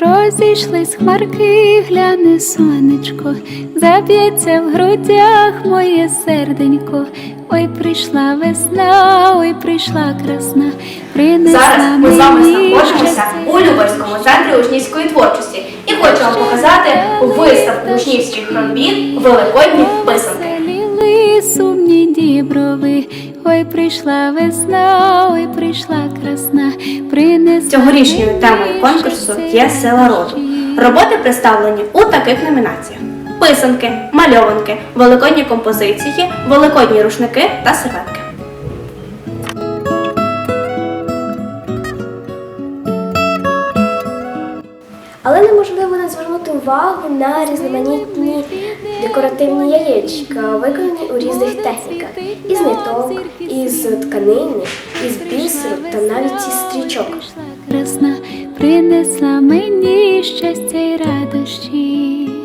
Розійшлись хмарки, гляне сонечко, заб'ється в грудях моє серденько. Ой, прийшла весна, ой, прийшла красна, принесла Зараз ми з вами знаходимося у Любарському центрі учнівської творчості і хочу вам показати виставку учнівських робіт Великодні писанки. Сумні діброви, ой, прийшла весна, ой, прийшла Цьогорічною темою конкурсу є сила роду. Роботи представлені у таких номінаціях: писанки, мальованки, великодні композиції, великодні рушники та серветки. Але неможливо не звернути увагу на різноманітні декоративні яєчка, виконані у різних техніках із ниток, із тканини, із бісеру та навіть із стрічок. Красна, принесла мені щастя й радощів.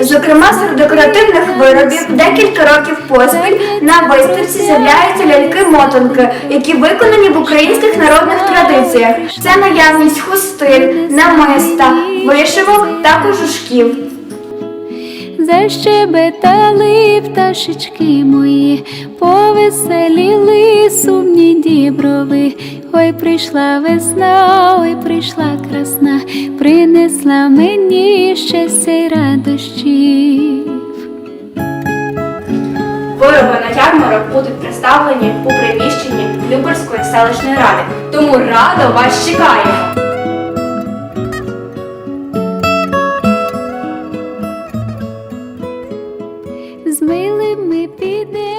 Зокрема, серед декоративних виробів декілька років поспіль на виставці з'являються ляльки-мотанки, які виконані в українських народних традиціях. Це наявність хустин, намиста, вишивок та кожушків. Защебетали пташечки мої, повеселіли сумні діброви, ой прийшла весна, ой прийшла красна, принесла мені щастя й радощів. Вироби на ярмарок будуть представлені у приміщенні Люберської селищної ради. Тому радо вас чекає! З милими піде.